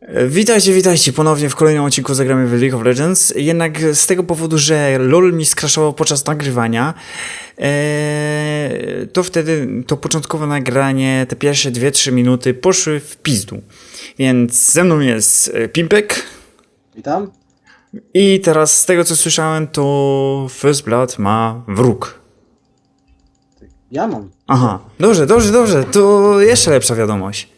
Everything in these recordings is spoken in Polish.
E, Witajcie, witajcie ponownie w kolejnym odcinku Zagramy w League of Legends. Jednak z tego powodu, że LOL mi skraszował podczas nagrywania, e, to wtedy to początkowe nagranie, te pierwsze 2-3 minuty poszły w pizdu. Więc ze mną jest e, Pimpek Witam. i teraz z tego co słyszałem, to First Blood ma wróg. Ja mam. Aha, dobrze, dobrze, dobrze, to jeszcze lepsza wiadomość.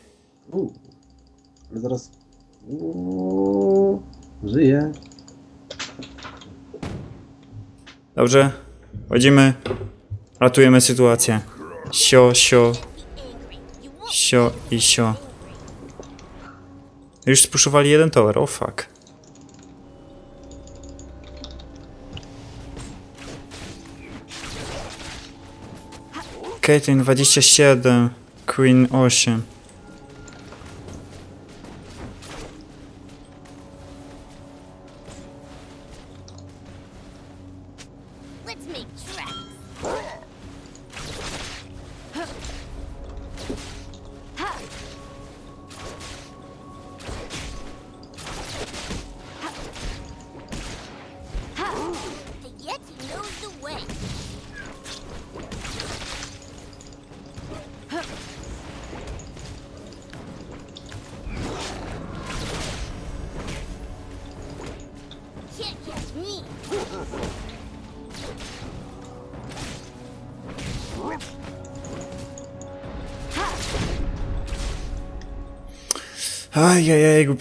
Ale zaraz. Uuu. Żyję. Dobrze, chodzimy, ratujemy sytuację. Sio, sio, sio i sio. Już spuszowali jeden tower, oh fuck. Caitlyn 27, Queen 8.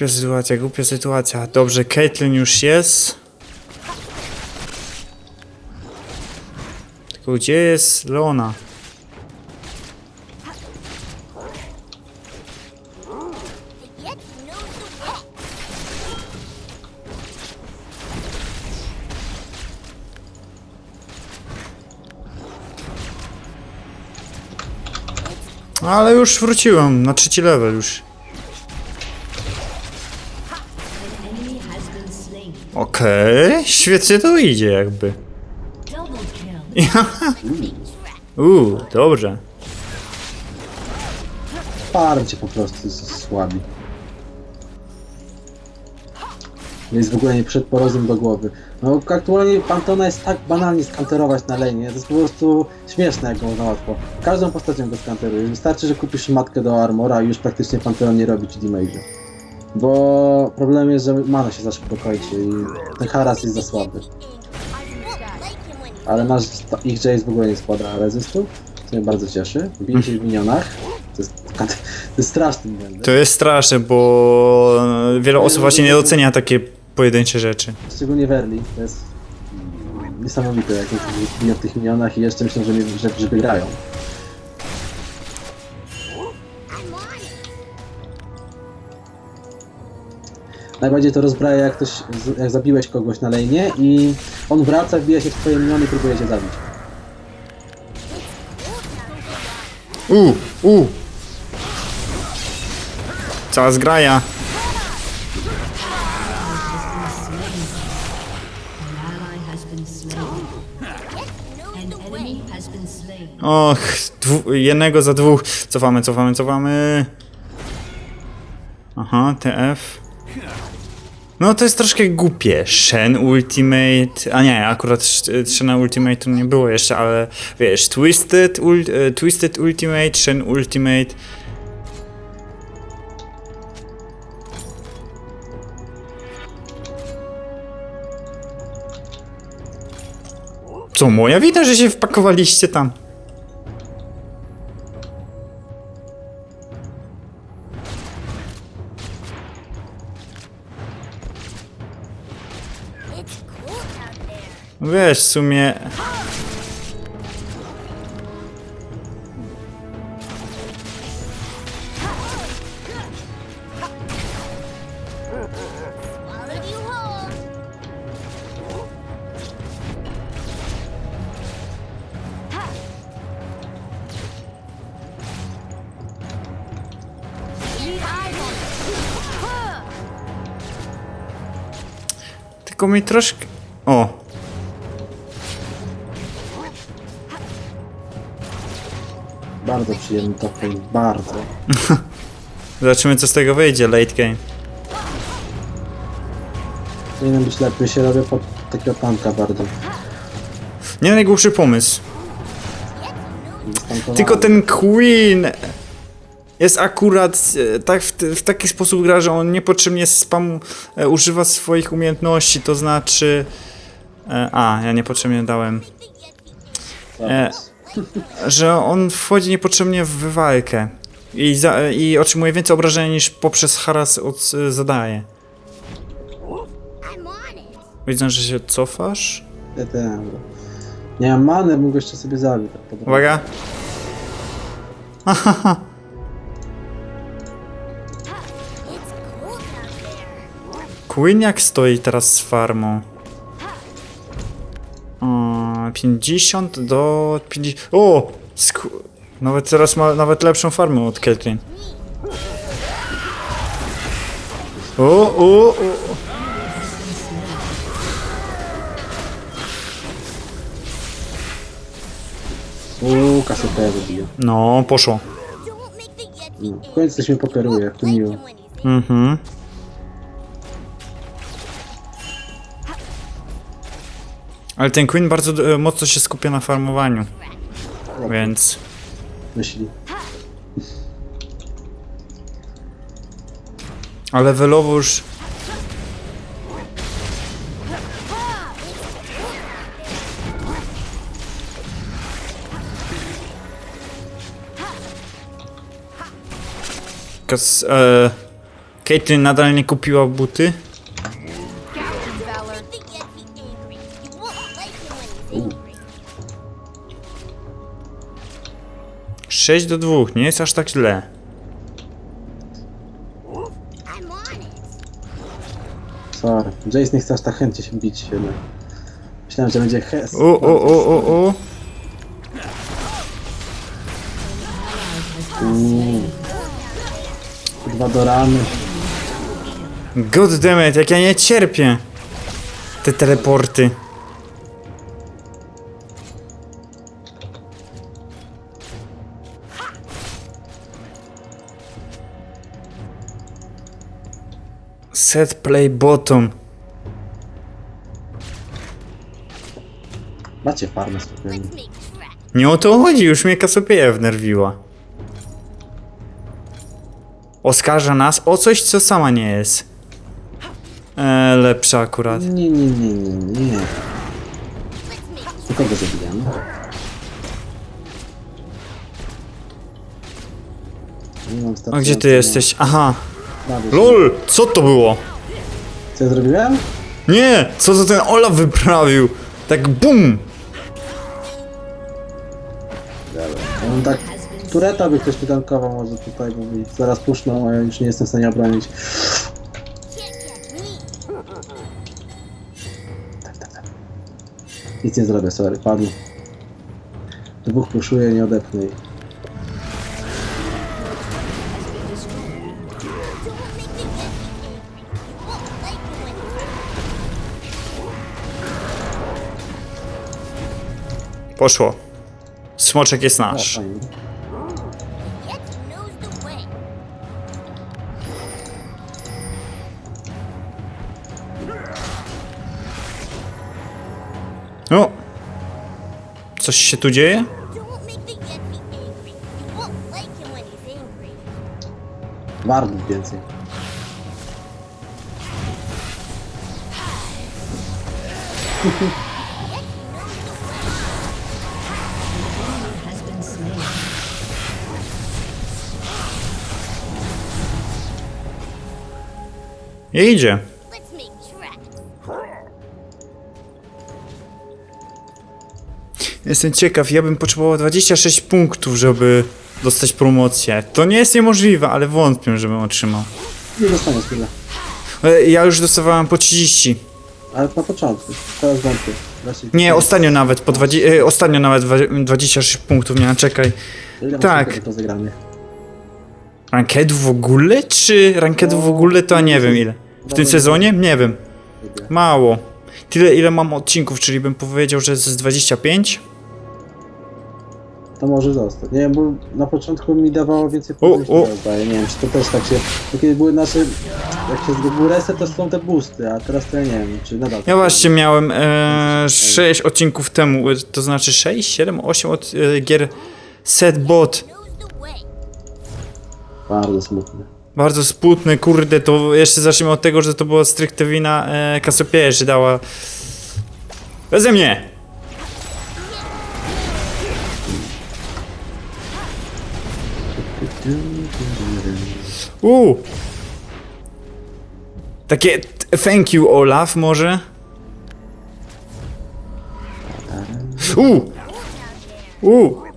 głupia sytuacja, głupia sytuacja. Dobrze, Caitlyn już jest. Tylko gdzie jest Leona? Ale już wróciłem, na trzeci level już. Okej, świetnie to idzie jakby. Uuu, dobrze. Parcie po prostu słabi. Jest w ogóle nie przed porozum do głowy. No aktualnie Pantona jest tak banalnie skanterować na lenie. To jest po prostu śmieszne jak go można łatwo. Każdą postacią go skanteruje. Wystarczy, że kupisz matkę do armora i już praktycznie Panteon nie robi ci damage'u. Bo problem jest, że mana się za szybko kończy i ten haras jest za słaby. Ale nasz ich Jace w ogóle nie składa rezystu, co mnie bardzo cieszy. Bicie w minionach. To jest, to jest straszny błędem. To jest straszne, bo wiele osób właśnie nie docenia takie pojedyncze rzeczy. Szczególnie Verli. To jest mm, niesamowite, jak w tych minionach i jeszcze myślą, że, że, że wygrają. Najbardziej to rozbraja, jak, ktoś, jak zabiłeś kogoś na lejnie i on wraca, wbija się w twoje miniony i próbuje cię zabić. U, u. Cała zgraja. Och, jednego za dwóch. Cofamy, cofamy, cofamy. Aha, TF. No to jest troszkę głupie. Shen Ultimate. A nie, akurat Sh- Shena Ultimate nie było jeszcze, ale wiesz, Twisted, ul, e, Twisted Ultimate, Shen Ultimate. Co, moja wina, że się wpakowaliście tam? Wiesz, w sumie... Tylko mi troszkę... Bardzo przyjemny top lane, bardzo. Zobaczymy co z tego wyjdzie, late game. Powinien być lepiej, się robię pod takiego tanka bardzo. Nie najgłupszy pomysł. Tylko ten Queen jest akurat e, tak w, w taki sposób gra, że on niepotrzebnie spam e, używa swoich umiejętności, to znaczy... E, a, ja niepotrzebnie dałem. E, że on wchodzi niepotrzebnie w walkę i, za, i otrzymuje więcej obrażeń niż poprzez haras od, e, zadaje. Widzę, że się cofasz. Ten, bo- nie mam many, go jeszcze sobie zabił. Tak po drodze. Uwaga. Queen jak stoi teraz z farmą? O, 50 do 50. O! Sku... Nawet teraz ma nawet lepszą farmę od Caitlyn. O, o, o. Uuu, kasetę wybiję. No, poszło. No, w końcu coś mnie pokeruje, jak to miło. Mhm. Ale ten Queen bardzo e, mocno się skupia na farmowaniu. Więc. Myśli. Ale już. Kas, e, Caitlyn nadal nie kupiła buty. 6 do 2, nie jest aż tak źle. Sorry. Jace nie chce aż tak chętnie się bić jednak. Myślałem, że będzie hes. O, o, o, o, o. Uuu. Dwa do ramy. God damn it, jak ja nie cierpię. Te teleporty. Set play bottom. Macie farmę spokojnie. Nie o to chodzi, już mnie Kasopieja wnerwiła. Oskarża nas o coś, co sama nie jest. E, lepsza akurat. Nie, nie, nie, nie, nie. Tylko go zabijamy. Nie mam A gdzie ty jesteś? Aha. LOL! Co to było? Co ja zrobiłem? Nie! Co to ten Olaf wyprawił? Tak BUM! On tak... Tureta by ktoś wytankował może tutaj, bo mi zaraz puszczą, a ja już nie jestem w stanie obronić. Tak, tak, tak. Nic nie zrobię, sorry, padł. Dwóch puszuje, nie odepnę Poszło. Smoczek jest nasz. fajnie. Yeti knows the way. O! Coś się tu dzieje? Don't make Nie idzie. Jestem ciekaw, ja bym potrzebował 26 punktów, żeby dostać promocję. To nie jest niemożliwe, ale wątpię, żebym otrzymał. Nie dostaniesz tyle. E, Ja już dostawałem po 30. Ale na początku. Teraz wątpię. Nie, ostatnio nawet po 20, e, ostatnio nawet dwa- 26 punktów miałem, czekaj. Ile tak. Rankedu w ogóle, czy rankedu w ogóle to nie wiem ile. W tym sezonie? Nie wiem. Mało. Tyle ile mam odcinków, czyli bym powiedział, że z 25? to może zostać. Nie wiem, bo na początku mi dawało więcej O, punktów, zdaje. Nie wiem, czy to też tak się... Takie były nasze... Jak się był reset, to są te boosty, a teraz to ja nie wiem, czy nadal... Ja właśnie miałem e, 6 odcinków temu, e, to znaczy 6, 7, 8 od e, gier set bot. Knows the way. Bardzo smutne. Bardzo sputny, kurde, to jeszcze zacznijmy od tego, że to była stricte wina e, Cassiopeia, że dała... Beze mnie! Uuu! Takie thank you Olaf może? Uuu! Uuu!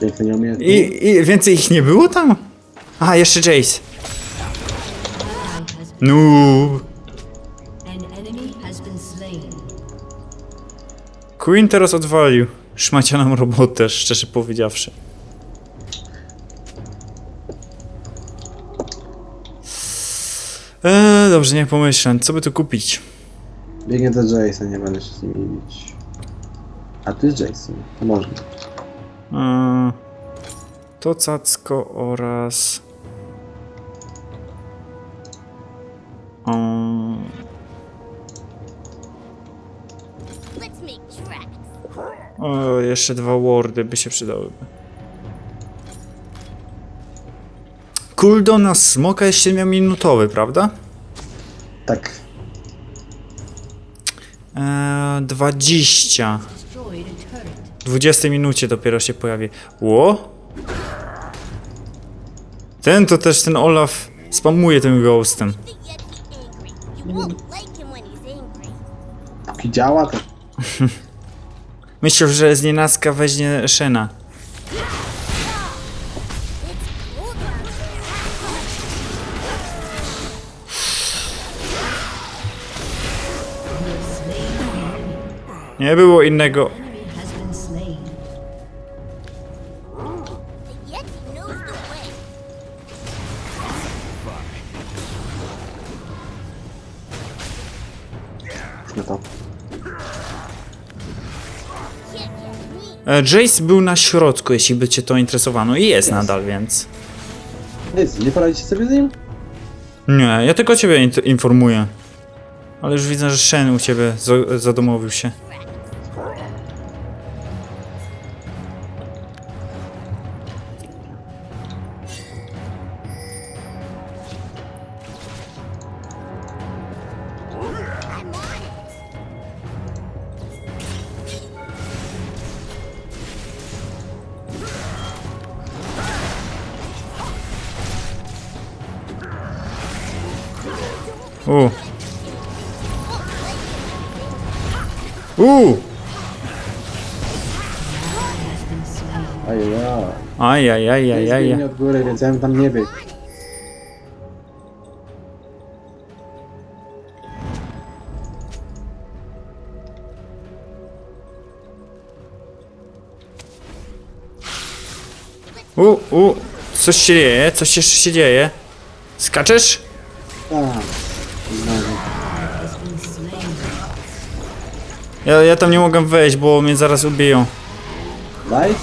Pięknie nie umie... I, I więcej ich nie było tam? A, jeszcze Jace. Noob. an enemy has been slain. Queen teraz odwalił. Szmacianą robotę, szczerze powiedziawszy. Eee, dobrze, niech pomyślę, co by tu kupić? Biegnie do Jason, nie będę się z nimi bić. A jest Jason, to można. Eee, to cacko oraz... Um, o, jeszcze dwa wardy by się przydałyby. Cooldown na smoka jest 7-minutowy, prawda? Tak. Eee, 20. 20 minucie dopiero się pojawi. Ło? Ten to też ten Olaf spamuje tym ghostem. Póki działa, to... Myślę, że z nienacka weźmie down Nie było innego. Jace był na środku, jeśli by cię to interesowano. I jest nadal, więc. Nic, nie poradzicie sobie z nim? Nie, ja tylko ciebie informuję. Ale już widzę, że Shen u ciebie zadomowił się. U. U. Ajajaj. Ajajajajaj. Mnie od góry, więc ja bym tam nie biegł. U, u. Coś się dzieje, coś jeszcze się dzieje. Skaczesz? Tak. Ja, ja tam nie mogę wejść, bo mnie zaraz ubiją. Daj.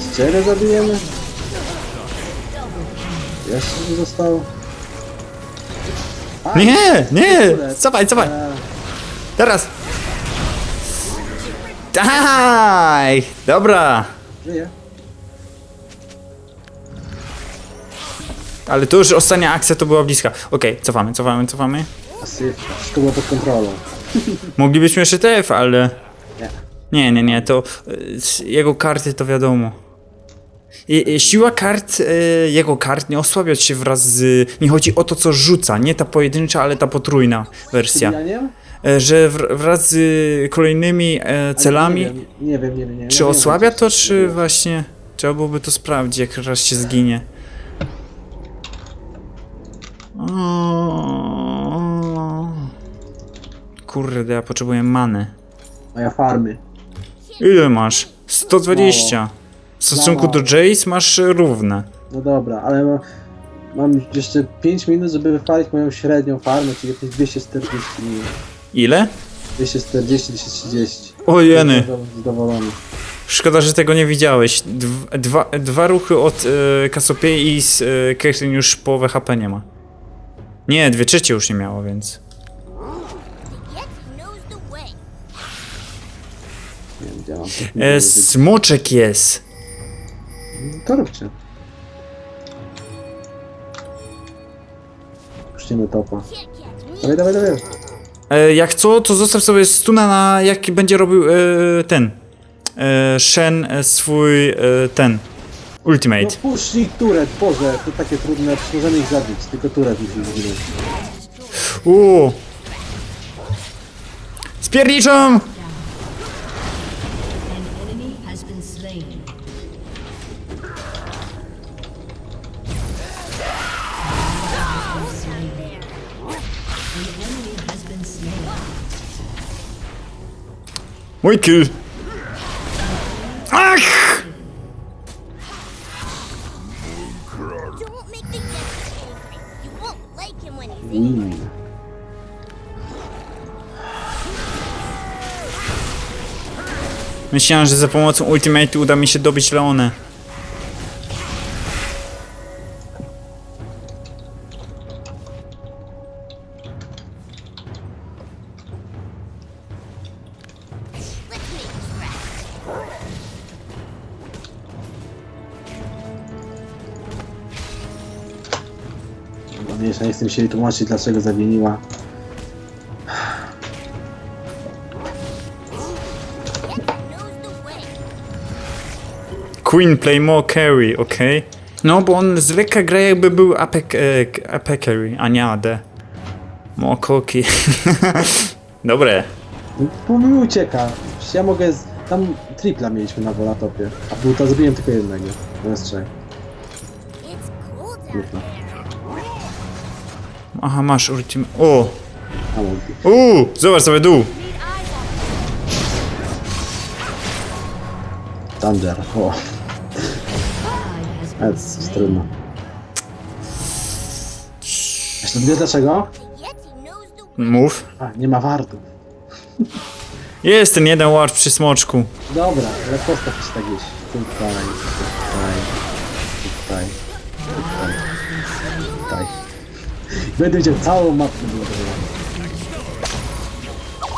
Z ciebie zabijemy? Jeszcze nie zostało? A, Nie, nie! Cofaj, cofaj! e, Teraz! Daj! Dobra! Żyje. Ale to już ostatnia akcja to była bliska. Okej, cofamy, cofamy, cofamy. Asyf, wszystko było pod kontrolą. Moglibyśmy jeszcze TF, ale... Nie. Nie, nie, nie, to... y, Jego karty to wiadomo. I, i siła kart, y, jego kart nie osłabia się wraz z... Mi chodzi o to, co rzuca, nie ta pojedyncza, ale ta potrójna wersja. E, Że wr- wraz z kolejnymi e, celami... Nie wiem, nie wiem, nie wiem. Nie, Czy wiem, osłabia to, czy właśnie... Trzeba byłoby to sprawdzić, jak raz się zginie. O... Kurde, ja potrzebuję many. Moja farmy. Ile masz? 120. W stosunku do Mało. Jace masz równe. No dobra, ale... mam jeszcze 5 minut, żeby wypalić moją średnią farmę, czyli jakieś 240 minut. Ile? 240, 230. O jeny. Jestem Zadowolony. Szkoda, że tego nie widziałeś. Dw- Dwa, dwa ruchy od e, Kasopiei i z Caitlyn już połowę HP nie ma. Nie, dwie trzecie już nie miało, więc... E, smoczek jest. To róbcie. Puścimy topa. Dawaj, dawaj, dawaj. E, jak co, to zostaw sobie stuna na jaki będzie robił e, ten. E, Shen e, swój e, ten. No Ultimate. puszcznik turet, Boże, to takie trudne, możemy ich zabić, tylko turet musi zginąć. Uuu. Spierniczą! He's angry. Mm. Myślałem, że za pomocą Ultimate uda mi się dobić Leonę. Się tłumaczyć, dlaczego zawiniła. Queen play more carry, okej? No, bo on zwykle gra jakby był AP, e, AP carry, a nie AD. More koki. Dobre. Bo mi ucieka. Przecież ja mogę z... Tam tripla mieliśmy na Volatopie. A buta zabiłem tylko jednego. Zamiast trzech. It's cold out Tripla. Aha, masz ultimate. O! Uuu! Zobacz sobie dół! Thunder. O, has to jest trudno. Zresztą wiesz dlaczego? Mów. A, nie ma wartów. Jest ten jeden ward przy smoczku. Dobra, ale postaw się tak gdzieś. Tutaj, tutaj, tutaj, Będę widział całą mapę blokowaną.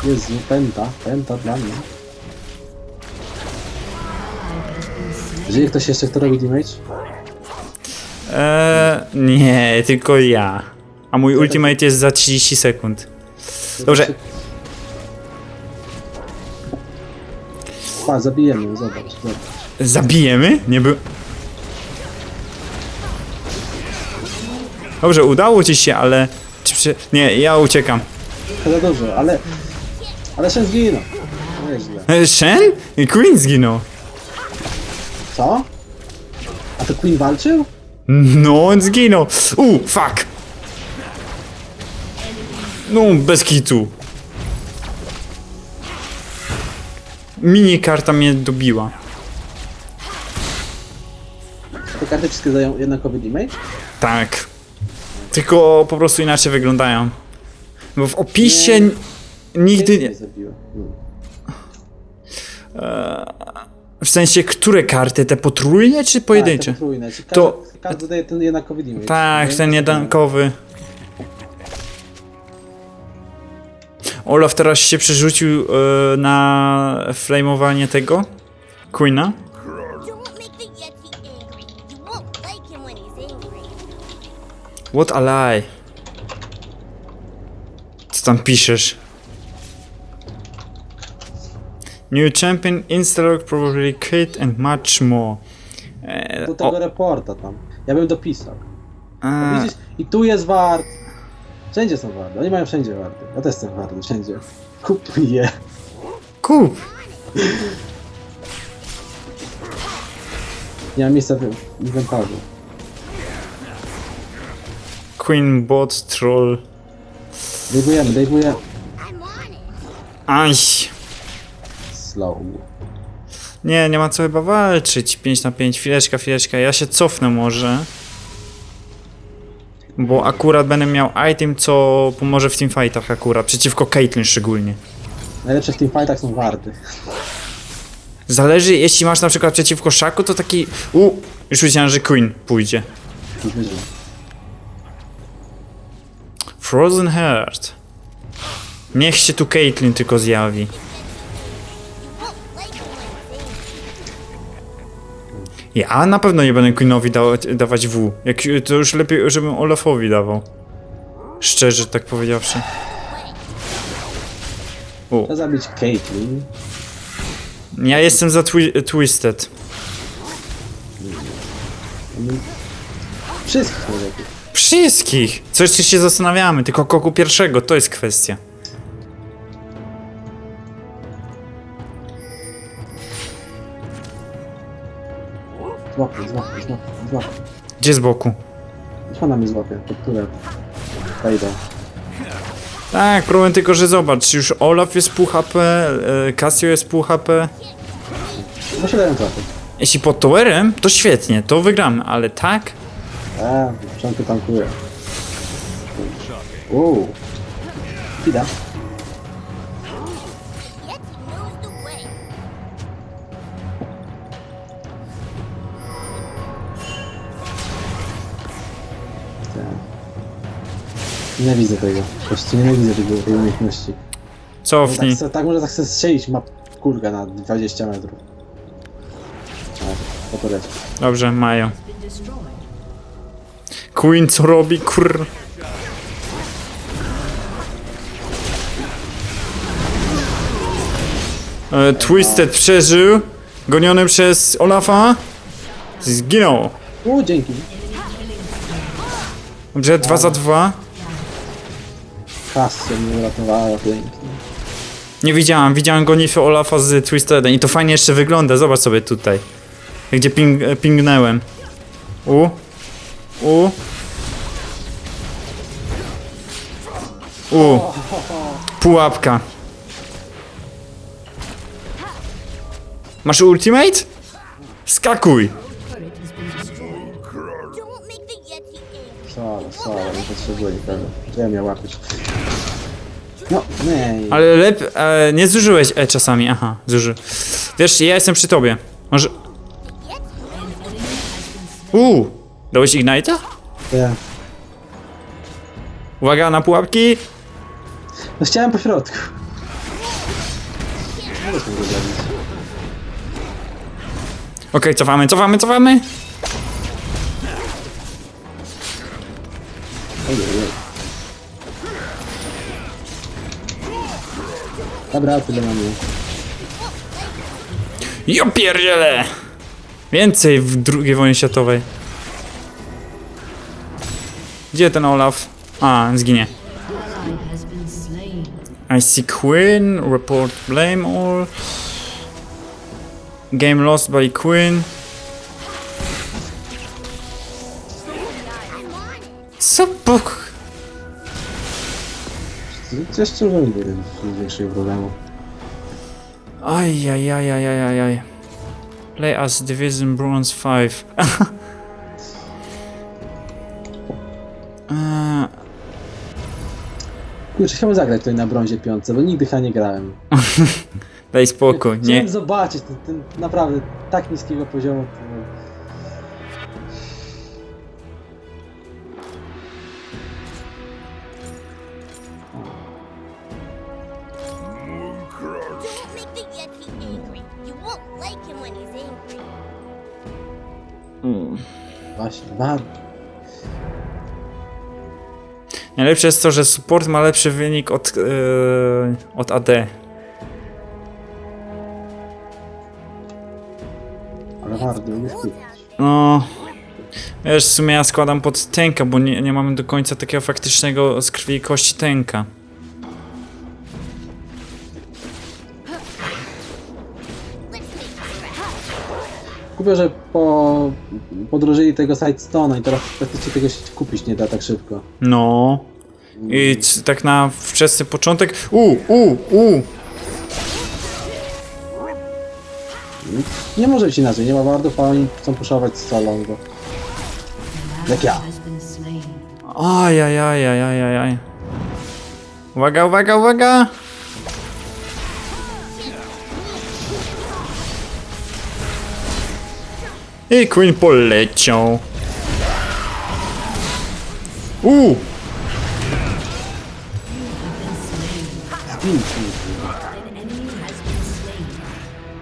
Jezu, penta, penta dla mnie. Żyje ktoś jeszcze, kto robi damage? Eee, nie, tylko ja. A mój ultimate jest za 30 sekund. Dobrze. Pa, zabijemy, zobacz, zobacz. Zabijemy? Nie był. Dobrze, udało ci się, ale. Czy przy... Nie, ja uciekam. Za dużo, ale... Ale się zginął. No Nieźle. E, Shen? Queen zginął. Co? A to Queen walczył? No, on zginął. U, fuck. No, bez kitu. Mini karta mnie dobiła. Te karty wszystkie dają jednakowy damage? Tak. Tylko po prostu inaczej wyglądają. Bo w opisie Nie. nigdy nie. Zabiła. Hmm. W sensie, które karty? Te potrójne czy pojedyncze? Tak, te potrójne. Czyli To- Każdy, każdy daje ten jednakowy damage. Tak, ten jedankowy. Olaf teraz się przerzucił e, na flamowanie tego? Queena? What a lie. Co tam piszesz? New champion, instalok, probably kit and much more. E, Do tego o, reporta tam. Ja bym dopisał. Widzisz? I tu jest wart. Wszędzie są warty. Oni mają wszędzie warty. Ja też jestem warty, wszędzie. Kup je. kup! Nie mam miejsca w inwentarzu. Queen bot troll. Dejmujemy, dejmujemy. Aj! Slow. Nie, nie ma co chyba walczyć. 5 na 5, chwileczka, chwileczka. Ja się cofnę może. Bo akurat będę miał item, co pomoże w teamfightach akurat, przeciwko Caitlyn szczególnie. Najlepsze w teamfightach są warty. Zależy, jeśli masz na przykład przeciwko Szaku, to taki... U, już wiedziałem, że Queen pójdzie. Wyżej. Frozen Heart. Niech się tu Caitlyn tylko zjawi. Ja na pewno nie będę Queenowi dawać, dawać W. Jak, to już lepiej, żebym Olafowi dawał. Szczerze tak powiedziawszy. U. Trzeba zabić Caitlyn. Ja jestem za twi Twisted. Wszystkich najlepiej. Wszystkich! Co jeszcze się zastanawiamy, tylko koku pierwszego, to jest kwestia. Złapie, złapie, złapie, złapie. Gdzie z boku? Ona mnie złapie, pod które wejdę. Tak, problem tylko, że zobacz, już Olaf jest pół HP, e, Casio jest pół HP. No się dają. Jeśli pod towerem, to świetnie, to wygramy, ale tak? A, w początku tankuję. Uuu. Ida. Tak. Nienawidzę tego. Po prostu nienawidzę tego, tej umiejętności. Cofnij. Tak, se- tak może tak chcę strzelić ma kurkę na 20 metrów. Tak, po to leci. Dobrze, mają. Been destroyed. Queen co robi, kur... E, Twisted przeżył, goniony przez Olafa. Zginął. Uuu, dzięki. Dobrze, dwa za dwa. Kasja mnie uratowała pięknie. Nie widziałam, widziałam gonitwę Olafa z Twistedem i to fajnie jeszcze wygląda, zobacz sobie tutaj. Gdzie ping, e, pingnęłem. U. U. U. Pułapka. Masz ultimate? Skakuj. Sorry, sorry, nie potrzebuję nikogo. Gdzie? No, nie. Ale lep... E, nie zużyłeś E czasami, aha, zuży. Wiesz, ja jestem przy tobie. Może... U. Dałeś Ignite'a? Ja. Uwaga na pułapki. No chciałem po środku. Nie da się go zabić. Okej, cofamy, cofamy, cofamy. Ojej. Dobra, tyle na mnie. Ja pierdzielę! Więcej w II wojnie światowej. Gdzie ten Olaf? A, zginie. Has been. I see Queen, report blame all. Game lost by Queen. Co bok? Coś co robi bez większego problemu. Aj, aj, aj, aj, aj, aj, aj. Play as Division Bronze 5. Kurczę, chciałbym zagrać tutaj na brązie piątce, bo nigdy chyba nie grałem. Daj spokój, nie. Chciałem zobaczyć ten, ten naprawdę tak niskiego poziomu. To... Don't make the Yeti angry. You won't like him when he's angry. Właśnie, bardzo. Najlepsze jest to, że support ma lepszy wynik od, yy, od AD. Ale nie skupić. No. Wiesz, w sumie ja składam pod tenka, bo nie, nie mamy do końca takiego faktycznego z krwi i kości tenka. Kupię, że po podrożyli tego Sidestone'a i teraz praktycznie tego się kupić nie da tak szybko. No. I c- tak na wczesny początek. U, u, u. Nie może być inaczej, nie ma wardów, a oni chcą puszować z bo... Jak ja. Has been slain. Aj, aj, aj, aj, aj, aj, aj. Uwaga, uwaga, uwaga! I Queen poleciał. Uuu!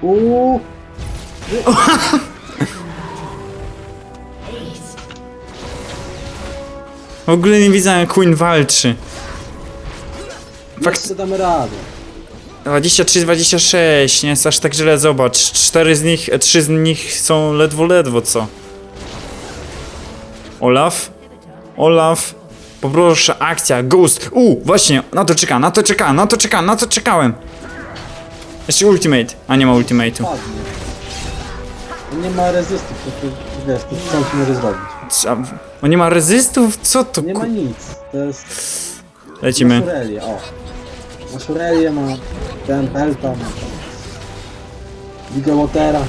Uuu, W ogóle nie widzę jak Queen walczy. Fakt- jeszcze damy radę. 23-26, nie jest aż tak źle, zobacz. Cztery z nich, trzy z nich są ledwo, ledwo, co? Olaf? Olaf? Poproszę, akcja, Ghost. U, właśnie, na to czeka, na to czeka, na to czeka, na to czekałem. Jeszcze ultimate, a nie ma ultimate'u. Padnie. Nie ma rezystów, to tu, wiesz, to co może zrobić. Co- O, nie ma rezystów? Co to Nie ma nic, to jest... Lecimy. Masz Aurelię, o. Masz Aurelię, ma ten Pelta, ma Ligę Watera.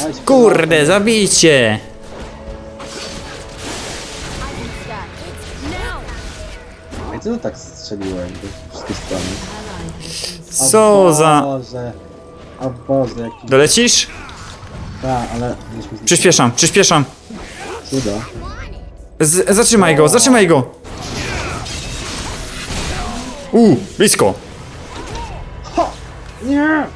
Dajcie Kurde, zabijcie! Ej, co to tak strzeliło jakby z wszystkie strony? O Co za... Boże. O Boże, jaki... Dolecisz? Tak, ale... z- Przyspieszam, przyspieszam. Cuda. Z zatrzymaj go, zatrzymaj go! U, blisko. Nie!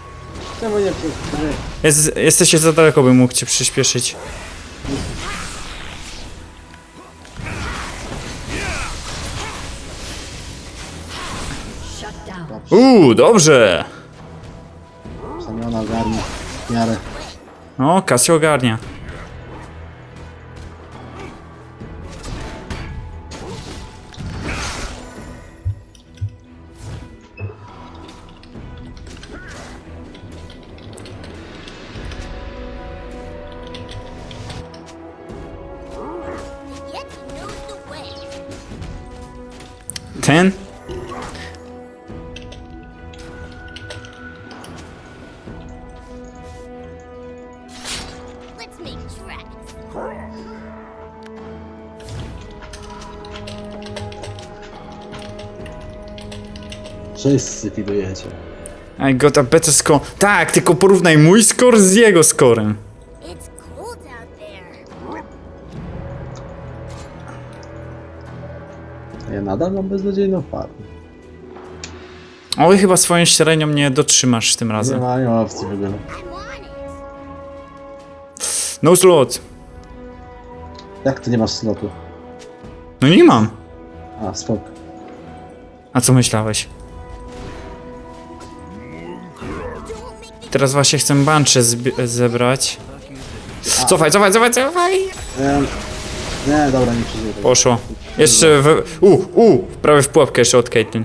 Czemu nie przyspieszyć? Jest, jesteście za daleko, bym mógł cię przyspieszyć. Uuu, dobrze. Samiona ogarnia w miarę. No, Casio ogarnia. I got a better score. Tak, tylko porównaj mój score z jego scorem. It's cold out there. Ja nadal mam beznadziejną farmę. Oj, chyba swoją średnią nie dotrzymasz tym Nie razem. ma, nie ma opcji w ogóle. I'm on it. No slot. Jak ty nie masz slotu? No nie mam. A, spoko. A co myślałeś? Teraz właśnie chcę bancze zebrać. Cofaj, cofaj, cofaj, cofaj! Nie, nie dobra, nie przeżyję tego. Poszło. Jeszcze w... U, u! Prawie w pułapkę jeszcze od Caitlyn.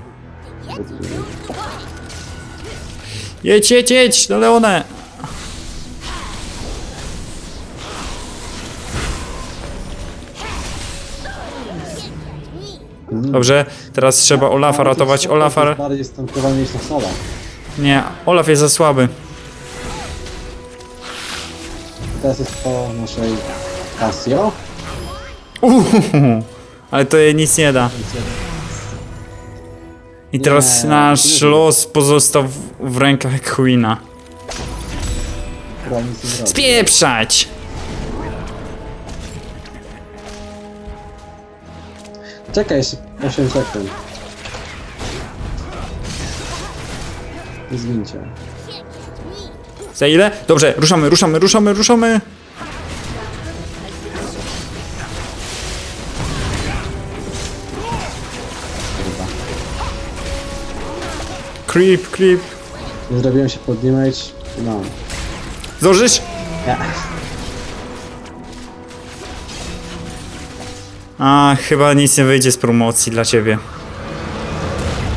Jedź, jedź, jedź! Na Leonę! Dobrze, teraz trzeba Olafa ratować. Olafa... To jest bardziej stankowany niż na sola. Nie, Olaf jest za słaby. Teraz jest po naszej Casio. Uhuhu, ale to jej nic nie da. I teraz Nie, nasz nie. los pozostał w, w rękach Queena. która nic nie zrobi. Spieprzać! Czekaj jeszcze 8 sekund. Zwincie. Za ile? Dobrze, ruszamy, ruszamy, ruszamy, ruszamy! Creep, creep. Nie zrobiłem się pod damage. No. Zdążysz? Nie. A, chyba nic nie wyjdzie z promocji dla ciebie.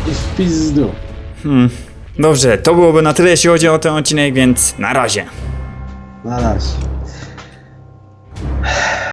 I w pizdu. Hmm. Dobrze, to byłoby na tyle, jeśli chodzi o ten odcinek, więc na razie. Na razie.